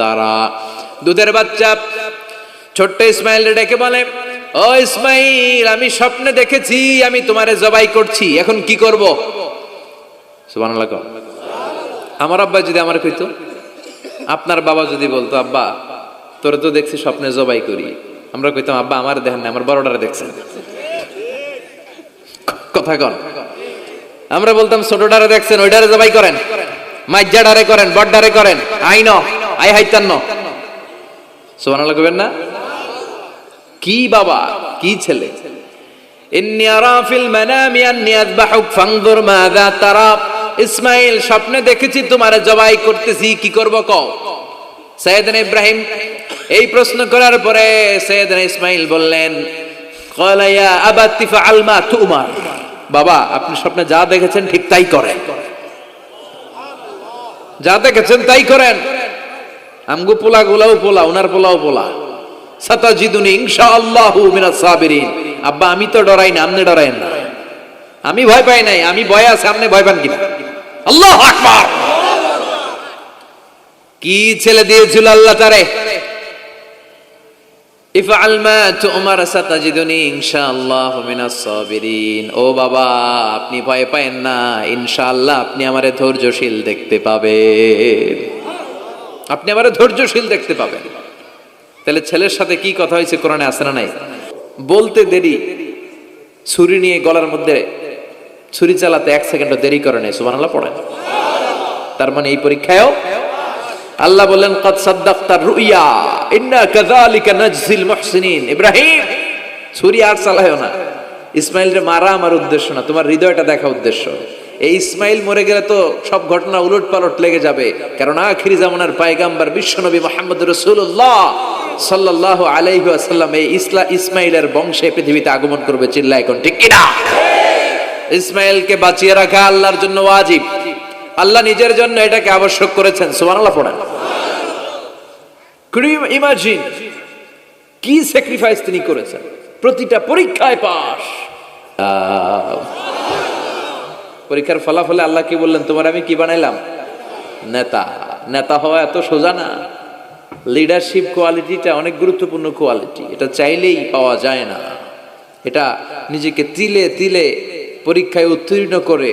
তারা। দুধের বাচ্চা, ছোট্ট ইসমাইল ডেকে বলে, ও ইসমাইল, আমি স্বপ্নে দেখেছি, আমি তোমারে জবাই করছি, এখন কি করব? সুবান আমার আব্বা যদি আমার কইতো, আপনার বাবা যদি বলতো, আব্বা, তোর তো দেখছি স্বপ্নে জবাই করি। আমরা কইতাম, আব্বা, আমার দেখেন না আমার বড়টার দেখছেন কথা কন। আমরা বলতাম ছোটটারে দেখছেন ওইটারে জবাই করেন। মাইজাডারে করেন, বড্ডারে করেন। আই ন আই হাইতান ন সোহানাল্লাহ কবেন না? কি বাবা, কি ছেলে? ইব্রাহিম, এই প্রশ্ন করার পরে বললেন বাবা, আপনি স্বপ্নে যা দেখেছেন ঠিক তাই করেন। যা দেখেছেন তাই করেন। আমগু পোলা গুলাও পোলা ওনার পোলাও পোলা। সাতাজিদুনি ইনশাআল্লাহু মিনাস সাবিরিন। আব্বা, আমি তো ডরাই না আমনে ডরাইন না। আমি ভয় পাই নাই, আমি ভয় আছে আমনে ভয় পান কিনা? আল্লাহ আকবার। কি ছেলে দিয়েছিল আল্লাহ তারে? আপনি ভয় না, ইনশাআল্লাহ আপনি ধৈর্যশীল দেখতে আপনি ধৈর্যশীল দেখতে পাবেন। তাহলে ছেলের সাথে কি কথা হয়েছে কোরআনে আসে না নাই? বলতে দেরি। ছুরি নিয়ে গলার মধ্যে ছুরি চালাতে এক সেকেন্ড দেরি করে নেই পড়েন। তার মানে এই পরীক্ষায়ও আল্লাহ বললেন, কদ সাদ্দাক্তার রুইয়া, ইন্না কাযালিকা ইব্রাহিম, ছুরি আর চালায়ও না। ইসমাইলরে মারা আমার উদ্দেশ্য না, তোমার হৃদয়টা দেখা উদ্দেশ্য। এই ইসমাইল মরে গেলে তো সব ঘটনা উলট পালট লেগে যাবে। কারণ আখিরি জামানার পায়গাম্বার বিশ্বনবী মোহাম্মদ রসুল্লাহ সাল্লাহ আলাইহি আসাল্লাম এই ইসলা, ইসমাইলের বংশে পৃথিবীতে আগমন করবে চিল্লা এখন ঠিক কিনা? ইসমাইলকে বাঁচিয়ে রাখা আল্লাহর জন্য ওয়াজিব। আল্লাহ নিজের জন্য এটাকে আবশ্যক করেছেন। সুবহানাল্লাহ পড়েন। Could you imagine কি স্যাক্রিফাইস তিনি করেছেন? প্রতিটা পরীক্ষায় পাস পরীক্ষার ফলাফলে আল্লাহ কি বললেন, তোমার আমি কি বানাইলাম? নেতা। নেতা হওয়া এত সোজা না। লিডারশিপ কোয়ালিটিটা অনেক গুরুত্বপূর্ণ কোয়ালিটি এটা চাইলেই পাওয়া যায় না। এটা নিজেকে তিলে তিলে পরীক্ষায় উত্তীর্ণ করে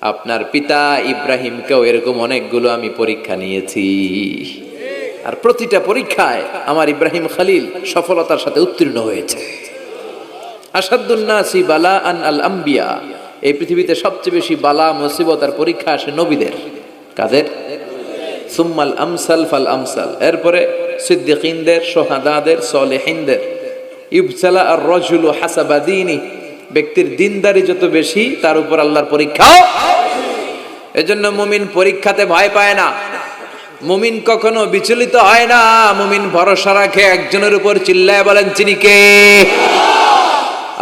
আপনার পিতা ইব্রাহিমকেও এরকম অনেকগুলো আমি পরীক্ষা নিয়েছি। আর প্রতিটা পরীক্ষায় আমার ইব্রাহিম খালিল সফলতার সাথে উত্তীর্ণ হয়েছে। আসাদুন্নাসি বালা আন আল আম্বিয়া। এই পৃথিবীতে সবচেয়ে বেশি বালা, মুসিবত আর পরীক্ষা আসে নবীদের। কাদের? সুম্মাল আমসাল ফাল আমসাল। এরপরে সিদ্দিকিনদের, সোহাদাদের, সলেহিনদের। ইবসালা আর রজুলু হাসাবাদিনী ব্যক্তির দিনদারি যত বেশি, তার উপর আল্লাহর পরীক্ষাও এজন্য মুমিন পরীক্ষাতে ভয় পায় না। মুমিন কখনো বিচলিত হয় না। মুমিন ভরসা রাখে, একজনের উপর চিল্লায় বলেন চিনি কে?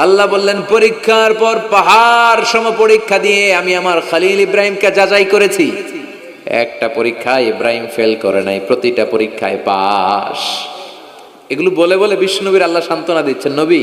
আল্লাহ বললেন, পরীক্ষার পর পাহাড় সম পরীক্ষা দিয়ে আমি আমার খালিল ইব্রাহিমকে যাচাই করেছি। একটা পরীক্ষায় ইব্রাহিম ফেল করে নাই, প্রতিটা পরীক্ষায় পাস এগুলো বলে বলে বিষ্ণুনবীর আল্লাহ সান্ত্বনা দিচ্ছেন, নবী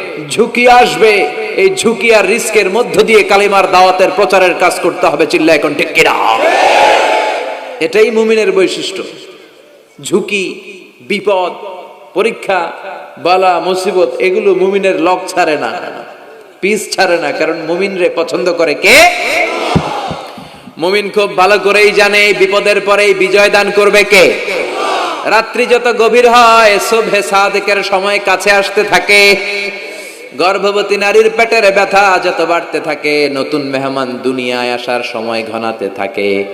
ঝুঁকি আসবে। এই ঝুঁকি আর রিস্কের মধ্য দিয়ে কালিমার দাওয়াতের প্রচারের কাজ করতে হবে চিল্লা এখন ঠিক কিনা? এটাই মুমিনের বৈশিষ্ট্য। ঝুঁকি, বিপদ, পরীক্ষা, বালা, মুসিবত, এগুলো মুমিনের লক ছাড়ে না। পিস ছাড়ে না, কারণ মুমিনরে পছন্দ করে কে? মুমিন খুব ভালো করেই জানে বিপদের পরেই বিজয় দান করবে কে? রাত্রি যত গভীর হয়, শোভে সাদেকের সময় কাছে আসতে থাকে। গর্ভবতী নারীর পেটের ব্যথা যত বাড়তে থাকে, নতুন মেহমান দুনিয়ায় আসার সময় ঘনাতে থাকে।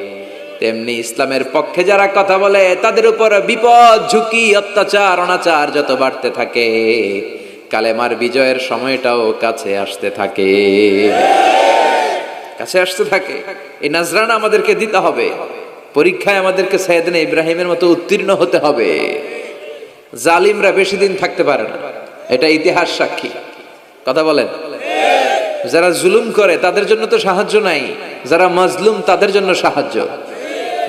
তেমনি ইসলামের পক্ষে যারা কথা বলে, তাদের উপর বিপদ, ঝুঁকি, অত্যাচার, অনাচার যত বাড়তে থাকে, কালেমার বিজয়ের সময়টাও কাছে আসতে থাকে। কাছে আসতে থাকে। এই নাজরানা আমাদেরকে দিতে হবে। পরীক্ষায় আমাদেরকে সাইদিন ইব্রাহিমের মতো উত্তীর্ণ হতে হবে। জালিমরা বেশি দিন থাকতে পারে না। এটা ইতিহাস সাক্ষী। কথা বলেন। যারা জুলুম করে, তাদের জন্য তো সাহায্য নাই। যারা মাজলুম, তাদের জন্য সাহায্য।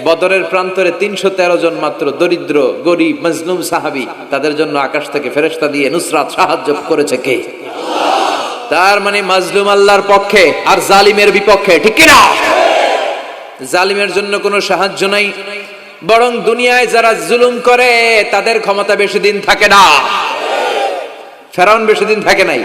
বদরের প্রান্তরে তিনশো তেরো জন মাত্র দরিদ্র, গরিব, মজলুম সাহাবি, তাদের জন্য আকাশ থেকে ফেরেস্তা দিয়ে নুসরাত সাহায্য করেছে কে? তার মানে মাজলুম আল্লাহর পক্ষে আর জালিমের বিপক্ষে, ঠিক কিনা? জালিমের জন্য কোনো সাহায্য নাই। বরং দুনিয়ায় যারা জুলুম করে, তাদের ক্ষমতা বেশি দিন থাকে না। ফেরাউন বেশি দিন থাকে নাই।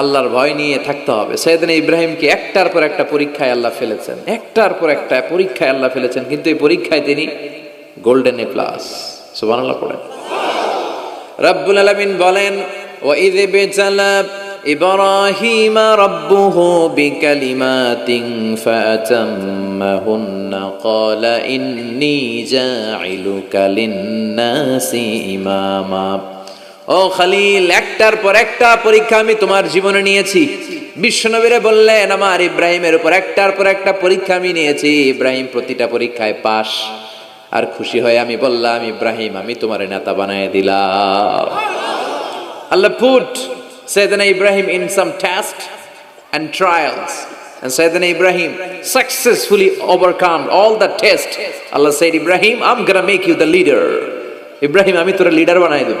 আল্লাহর ভয় নিয়ে থাকতে হবে। সৈয়দিন ইব্রাহিমকে একটার পর একটা পরীক্ষায় আল্লাহ ফেলেছেন। একটার পর একটা পরীক্ষায় আল্লাহ ফেলেছেন, কিন্তু এই পরীক্ষায় তিনি গোল্ডেন এ প্লাস সুবান আল্লাহ পড়েন। রব্বুল আলমিন বলেন ও ইদে বেচালাব ইব্রাহিম রব্বুহু বিকালিমাতিন ফাতাম্মাহুন ক্বালা ইন্নী জাইলুকা লিন-নাসি ইমামা। ও খালিল একটার পর একটা পরীক্ষা আমি তোমার জীবনে নিয়েছি বিশ্বনবীরে বললেন আমার ইব্রাহিমের উপর একটার পর একটা পরীক্ষা আমি নিয়েছি ইব্রাহিম প্রতিটা পরীক্ষায় পাশ আর খুশি হয়ে আমি বললাম ইব্রাহিম আমি তোমার নেতা বানায় দিলাম Allah put Sayyidina Ibrahim in some tasks and trials. And Sayyidina Ibrahim successfully overcome all the tests. Allah said, Ibrahim, I'm gonna make you the leader. Ibrahim আমি তোর লিডার বানাই দেব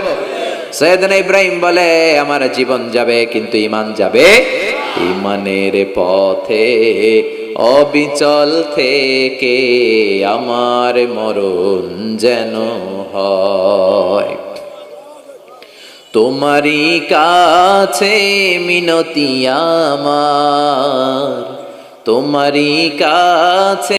সৈয়দনা ইব্রাহিম বলে, আমার জীবন যাবে, কিন্তু ইমান যাবে ইমানের পথে। অবিচল থেকে আমার মরণ যেন হয়। তোমারই কাছে মিনতি আমার। তোমারই কাছে